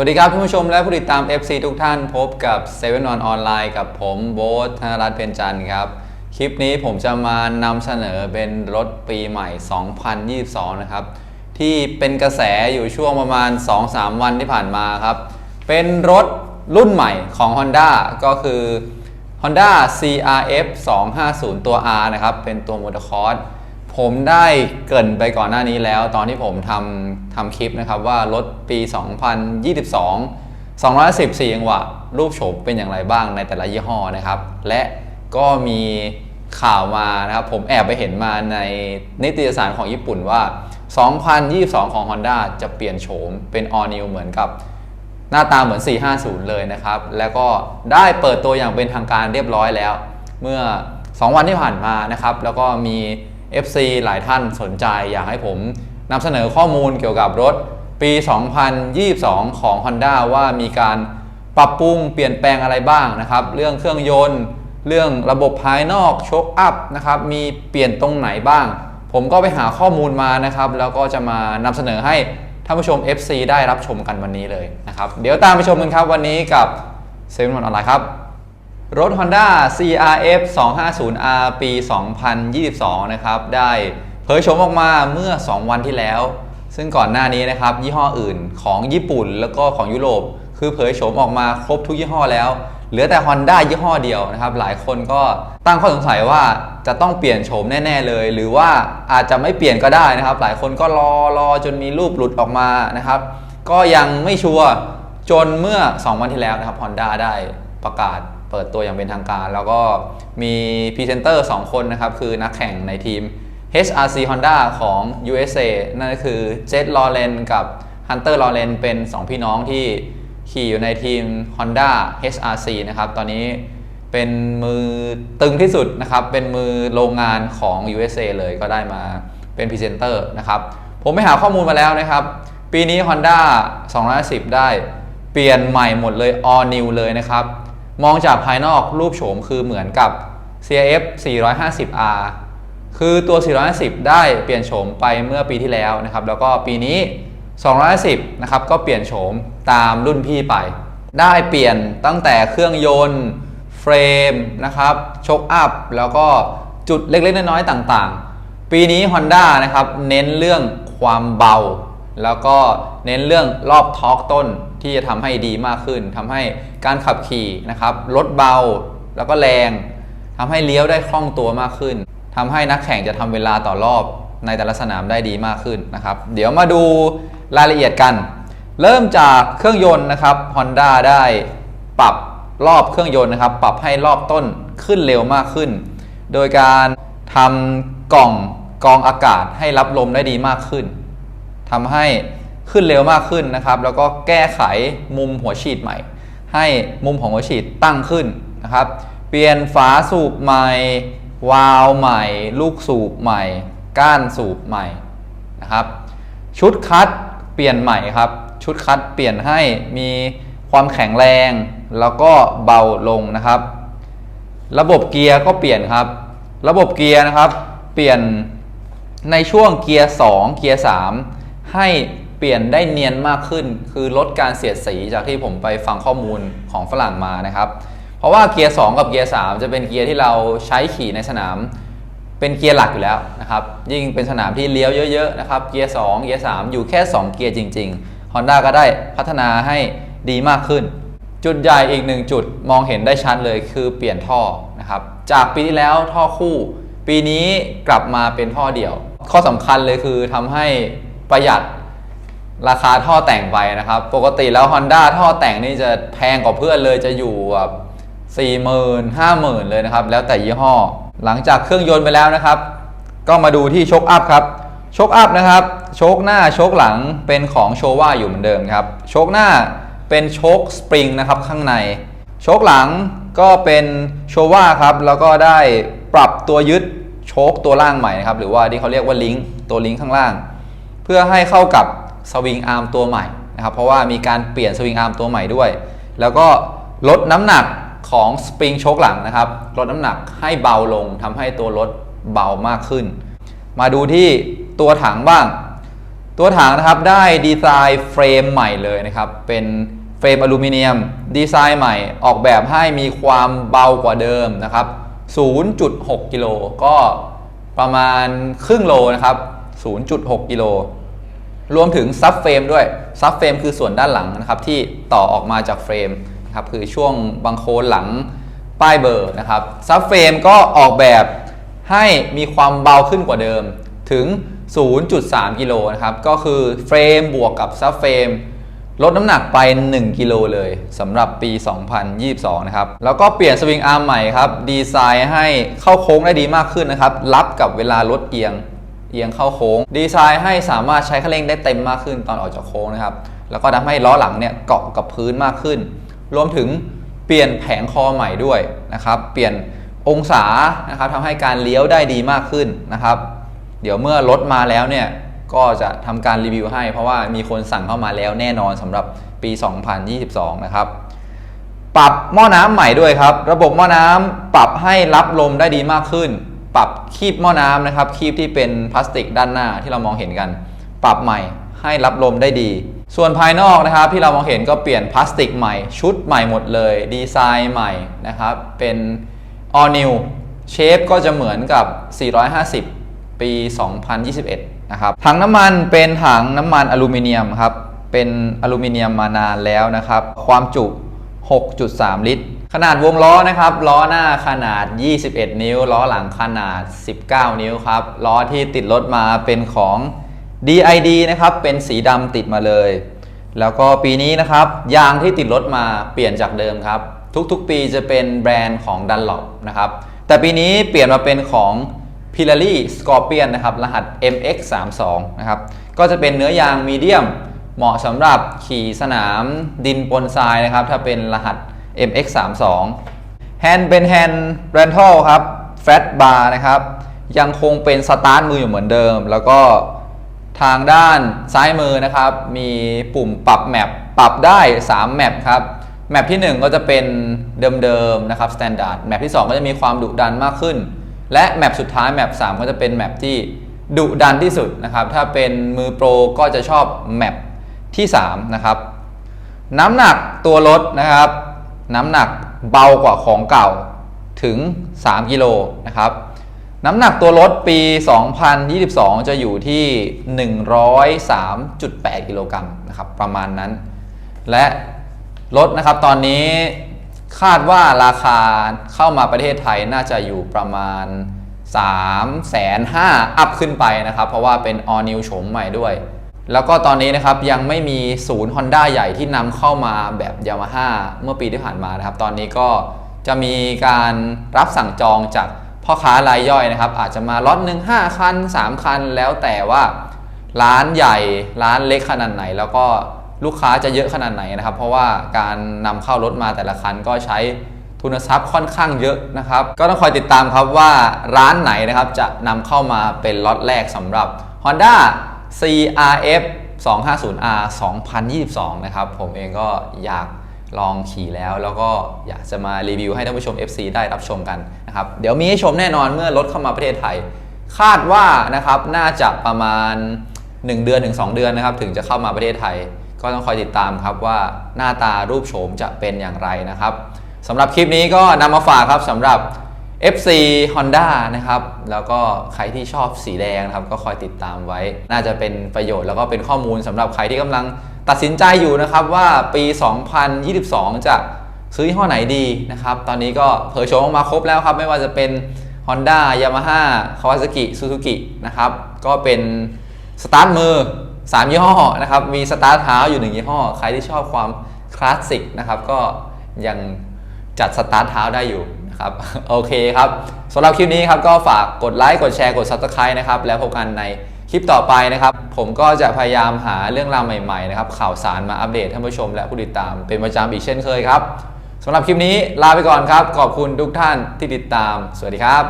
วัสดีครับท่านผู้ชมและผู้ติดตาม FC ทุกท่านพบกับ7 on ออนไลน์กับผมโบ๊ทธนรัตน์เพ็ญจันทร์ครับ คลิปนี้ผมจะมานำเสนอเป็นรถปีใหม่ 2022 นะครับ ที่เป็นกระแสอยู่ช่วงประมาณ 2-3 วันที่ผ่านมาครับ เป็นรถรุ่นใหม่ของ Honda ก็คือ Honda CRF 250 ตัว R นะครับ เป็นตัวมอเตอร์คอร์ส ผมได้เกรินไปก่อนหน้านี้แล้ว ตอนที่ผมทำทำคลิปนะครับว่ารถปี 2022 214จังหวะรูปโฉมเป็นอย่างไรบ้างในแต่ละยี่ห้อนะครับ และก็มีข่าวมานะครับ ผมแอบไปเห็นมาในนิตยสารของญี่ปุ่นว่า 2022 ของ Honda จะเปลี่ยนโฉมเป็น All New เหมือนกับหน้าตาเหมือน 450 เลยนะครับ แล้วก็ได้เปิดตัวอย่างเป็นทางการเรียบร้อยแล้ว เมื่อ 2 วันที่ผ่านมานะครับ แล้วก็มี FC หลายท่านสนใจอยากให้ผมนำเสนอข้อมูลเกี่ยวกับรถปี 2022 ของ Honda ว่ามีการปรับปรุงเปลี่ยนแปลงอะไรบ้างนะครับ เรื่องเครื่องยนต์ เรื่องระบบภายนอกโชคอัพนะครับมีเปลี่ยนตรงไหนบ้าง ผมก็ไปหาข้อมูลมานะครับ แล้วก็จะมานำเสนอให้ท่านผู้ชม FC ได้รับชมกันวันนี้เลยนะครับ เดี๋ยวตามไปชมกันครับวันนี้กับเซเว่นวันออนไลน์ครับ รถ Honda CRF 250R ปี 2022 นะครับ ได้เผยโฉมออกมาเมื่อ 2 วันที่แล้ว ซึ่งก่อนหน้านี้นะครับ ยี่ห้ออื่นของญี่ปุ่นแล้วก็ของยุโรป คือเผยโฉมออกมาครบทุกยี่ห้อแล้ว เหลือแต่ Honda ยี่ห้อเดียวนะครับ หลายคนก็ตั้งข้อสงสัยว่าจะต้องเปลี่ยนโฉมแน่ ๆเลย หรือว่าอาจจะไม่เปลี่ยนก็ได้นะครับ หลายคนก็รอรอจนมีรูปหลุดออกมานะครับ ก็ยังไม่ชัวร์จนเมื่อ 2 วันที่แล้วนะครับ Honda ได้ประกาศ เปิดตัวอย่างเป็นทางการ แล้วก็มีพรีเซนเตอร์ 2 คนนะครับ คือนักแข่งในทีม HRC Honda ของ USA นั่นก็คือเจ t ลอเรนกับ Hunter l a w r e n เป็น 2 พี่น้องที่ขี่อยู่ในทีม Honda HRC นะครับ ตอนนี้เป็นมือตึงที่สุดนะครับ เป็นมือโรงงานของ USA เลยก็ได้มาเป็นพรีเซนเตอร์นะครับ ผมไปหาข้อมูลมาแล้วนะครับ ปีนี้ Honda 210ได้เปลี่ยนใหม่หมดเลย all new เลยนะครับ มองจากภายนอกรูปโฉมคือเหมือนกับ CRF 450R คือตัว 450 ได้เปลี่ยนโฉมไปเมื่อปีที่แล้วนะครับ แล้วก็ปีนี้210นะครับ ก็เปลี่ยนโฉมตามรุ่นพี่ไป ได้เปลี่ยนตั้งแต่เครื่องยนต์เฟรมนะครับโชคอัพ แล้วก็จุดเล็กๆ น้อยๆ ต่างๆ ปีนี้ Honda นะครับ เน้นเรื่องความเบา แล้วก็เน้นเรื่องรอบทอร์กต้น ที่จะทำให้ดีมากขึ้นทำให้การขับขี่นะครับลดเบาแล้วก็แรงทำให้เลี้ยวได้คล่องตัวมากขึ้นทำให้นักแข่งจะทำเวลาต่อรอบในแต่ละสนามได้ดีมากขึ้นนะครับ เดี๋ยวมาดูรายละเอียดกัน เริ่มจากเครื่องยนต์นะครับ Honda ได้ปรับรอบเครื่องยนต์นะครับ ปรับให้รอบต้นขึ้นเร็วมากขึ้น โดยการทำกล่องกองอากาศให้รับลมได้ดีมากขึ้นทำให้ ขึ้นเร็วมากขึ้นนะครับ แล้วก็แก้ไขมุมหัวฉีดใหม่ ให้มุมของหัวฉีดตั้งขึ้นนะครับ เปลี่ยนฝาสูบใหม่ วาล์วใหม่ ลูกสูบใหม่ ก้านสูบใหม่นะครับ ชุดคัดเปลี่ยนใหม่ครับ ชุดคัดเปลี่ยนให้มีความแข็งแรง แล้วก็เบาลงนะครับ ระบบเกียร์ก็เปลี่ยนครับ ระบบเกียร์นะครับ เปลี่ยนในช่วงเกียร์ 2 เกียร์ 3 ให้ เปลี่ยนได้เนียนมากขึ้น คือลดการเสียดสีจากที่ผมไปฟังข้อมูลของฝรั่งมานะครับ เพราะว่าเกียร์ 2 กับเกียร์ 3 จะเป็นเกียร์ที่เราใช้ขี่ในสนาม เป็นเกียร์หลักอยู่แล้วนะครับ ยิ่งเป็นสนามที่เลี้ยวเยอะๆนะครับ เกียร์ 2 เกียร์ 3 อยู่แค่ 2 เกียร์จริง ๆ Honda ก็ได้พัฒนาให้ดีมากขึ้น จุดใหญ่อีกหนึ่งจุดมองเห็นได้ชัดเลยคือเปลี่ยนท่อนะครับ จากปีที่แล้วท่อคู่ ปีนี้กลับมาเป็นท่อเดี่ยว ข้อสำคัญเลยคือทำให้ประหยัด ราคาท่อแต่งไปนะครับ ปกติแล้ว Honda ท่อแต่งนี่จะแพงกว่าเพื่อนเลยจะอยู่แบบสี่หมื่นห้าหมื่นเลยนะครับ แล้วแต่ยี่ห้อ หลังจากเครื่องยนต์ไปแล้วนะครับ ก็มาดูที่โชคอัพครับโชคอัพนะครับโชคหน้าโชคหลังเป็นของโชว่าอยู่เหมือนเดิมครับโชคหน้าเป็นโชคสปริงนะครับข้างในโชคหลังก็เป็นโชว่าครับแล้วก็ได้ปรับตัวยึดโชคตัวล่างใหม่นะครับหรือว่าที่เขาเรียกว่าลิงก์ตัวลิงก์ข้างล่าง เพื่อให้เข้ากับ สวิงอาร์มตัวใหม่นะครับเพราะว่ามีการเปลี่ยนสวิงอาร์มตัวใหม่ด้วย แล้วก็ลดน้ำหนักของสปริงโชคหลังนะครับลดน้ำหนักให้เบาลงทำให้ตัวรถเบามากขึ้น มาดูที่ตัวถังบ้าง ตัวถังนะครับได้ดีไซน์เฟรมใหม่เลยนะครับเป็นเฟรมอลูมิเนียม ดีไซน์ใหม่ออกแบบให้มีความเบากว่าเดิมนะครับ 0.6 กิโลก็ประมาณครึ่งโลนะครับ 0.6 กิโล รวมถึงซับเฟรมด้วยซับเฟรมคือส่วนด้านหลังนะครับที่ต่อออกมาจากเฟรมนะครับคือช่วงบังโคนหลังป้ายเบอร์นะครับซับเฟรมก็ออกแบบให้มีความเบาขึ้นกว่าเดิมถึง 0.3 กิโลนะครับก็คือเฟรมบวกกับซับเฟรมลดน้ำหนักไป 1 กิโลเลยสำหรับปี 2022 นะครับ แล้วก็เปลี่ยนสวิงอาร์มใหม่ครับ ดีไซน์ให้เข้าโค้งได้ดีมากขึ้นนะครับ รับกับเวลารถเอียง เอียงเข้าโค้ง ดีไซน์ให้สามารถใช้คันเร่งได้เต็มมากขึ้นตอนออกจากโค้งนะครับ แล้วก็ทำให้ล้อหลังเนี่ยเกาะกับพื้นมากขึ้น รวมถึงเปลี่ยนแผงคอใหม่ด้วยนะครับ เปลี่ยนองศานะครับทำให้การเลี้ยวได้ดีมากขึ้นนะครับ เดี๋ยวเมื่อรถมาแล้วเนี่ยก็จะทำการรีวิวให้ เพราะว่ามีคนสั่งเข้ามาแล้วแน่นอนสำหรับปี 2022 นะครับปรับหม้อน้ำใหม่ด้วยครับ ระบบหม้อน้ำปรับให้รับลมได้ดีมากขึ้น ปรับคีบหม้อน้ำนะครับคีบที่เป็นพลาสติกด้านหน้าที่เรามองเห็นกัน ปรับใหม่ให้รับลมได้ดี ส่วนภายนอกนะครับที่เรามองเห็นก็เปลี่ยนพลาสติกใหม่ ชุดใหม่หมดเลย ดีไซน์ใหม่นะครับ เป็น all new เชฟก็จะเหมือนกับ 450 ปี 2021 นะครับ ถังน้ำมันเป็นถังน้ำมันอลูมิเนียมครับ เป็นอลูมิเนียมมานานแล้วนะครับ ความจุ 6.3 ลิตร ขนาดวงล้อนะครับ ล้อหน้าขนาด 21 นิ้ว ล้อหลังขนาด 19 นิ้วครับ ล้อที่ติดรถมาเป็นของ DID นะครับ เป็นสีดำติดมาเลย แล้วก็ปีนี้นะครับ ยางที่ติดรถมาเปลี่ยนจากเดิมครับ ทุกๆ ปีจะเป็นแบรนด์ของ Dunlop นะครับ แต่ปีนี้เปลี่ยนมาเป็นของ p i l a r i Scorpion นะครับ รหัส MX32 นะครับ ก็จะเป็นเนื้อยางมีเดียม เหมาะสำหรับขี่สนามดินปนทรายนะครับ ถ้าเป็นรหัส MX32 แฮนด์เป็นแฮนด์ rental ครับ flat bar นะครับ ยังคงเป็นสตาร์ทมืออยู่เหมือนเดิม แล้วก็ทางด้านซ้ายมือนะครับ มีปุ่มปรับแมปปรับได้ 3 แมปครับ แมปที่ 1 ก็จะเป็นเดิมๆนะครับ standard แมปที่ 2 ก็จะมีความดุดันมากขึ้น และแมปสุดท้ายแมป3 ก็จะเป็นแมปที่ดุดันที่สุดนะครับ ถ้าเป็นมือโปรก็จะชอบแมปที่ 3 นะครับ น้ำหนักตัวรถนะครับ น้ำหนักเบากว่าของเก่าถึง 3 กิโลนะครับ น้ำหนักตัวรถปี 2022 จะอยู่ที่ 103.8 กิโลกรัมนะครับประมาณนั้น และรถนะครับตอนนี้คาดว่าราคาเข้ามาประเทศไทยน่าจะอยู่ประมาณ3 5 0 0 0อัพขึ้นไปนะครับ เพราะว่าเป็น all new โฉมใหม่ด้วย แล้วก็ตอนนี้นะครับยังไม่มีศูนย์ Honda ใหญ่ที่นำเข้ามาแบบ Yamaha เมื่อปีที่ผ่านมานะครับ ตอนนี้ก็จะมีการรับสั่งจองจากพ่อค้ารายย่อยนะครับ อาจจะมาล็อตหนึ่ง5คัน 3 คัน แล้วแต่ว่าร้านใหญ่ร้านเล็กขนาดไหน แล้วก็ลูกค้าจะเยอะขนาดไหนนะครับ เพราะว่าการนำเข้ารถมาแต่ละคันก็ใช้ทุนทรัพย์ค่อนข้างเยอะนะครับ ก็ต้องคอยติดตามครับว่าร้านไหนนะครับจะนำเข้ามาเป็นล็อตแรกสำหรับ Honda CRF 250R 2022 นะครับ ผมเองก็อยากลองขี่แล้ว แล้วก็อยากจะมารีวิวให้ท่านผู้ชม FC ได้รับชมกันนะครับ เดี๋ยวมีให้ชมแน่นอนเมื่อรถเข้ามาประเทศไทย คาดว่านะครับน่าจะประมาณ 1 เดือนถึง 2 เดือนนะครับ ถึงจะเข้ามาประเทศไทย ก็ต้องคอยติดตามครับว่าหน้าตารูปโฉมจะเป็นอย่างไรนะครับสำหรับคลิปนี้ก็นำมาฝากครับสำหรับ FC Honda นะครับ แล้วก็ใครที่ชอบสีแดงนะครับ ก็คอยติดตามไว้ น่าจะเป็นประโยชน์แล้วก็เป็นข้อมูลสำหรับใครที่กำลังตัดสินใจอยู่นะครับว่าปี 2022 จะซื้อยี่ห้อไหนดีนะครับ ตอนนี้ก็เผยโฉมออกมาครบแล้วครับ ไม่ว่าจะเป็น Honda Yamaha Kawasaki Suzuki นะครับ ก็เป็นสตาร์ทมือ 3 ยี่ห้อนะครับ มีสตาร์ทเท้าอยู่ 1 ยี่ห้อ ใครที่ชอบความคลาสสิกนะครับ ก็ยังจัดสตาร์ทเท้าได้อยู่ ครับโอเคครับสำหรับคลิปนี้ครับก็ฝากกดไลค์กดแชร์กด Subscribe นะครับแล้วพบกันในคลิปต่อไปนะครับ ผมก็จะพยายามหาเรื่องราวใหม่ๆนะครับข่าวสารมาอัปเดตท่านผู้ชม และผู้ติดตามเป็นประจำอีกเช่นเคยครับสำหรับคลิปนี้ลาไปก่อนครับ ขอบคุณทุกท่านที่ติดตาม สวัสดีครับ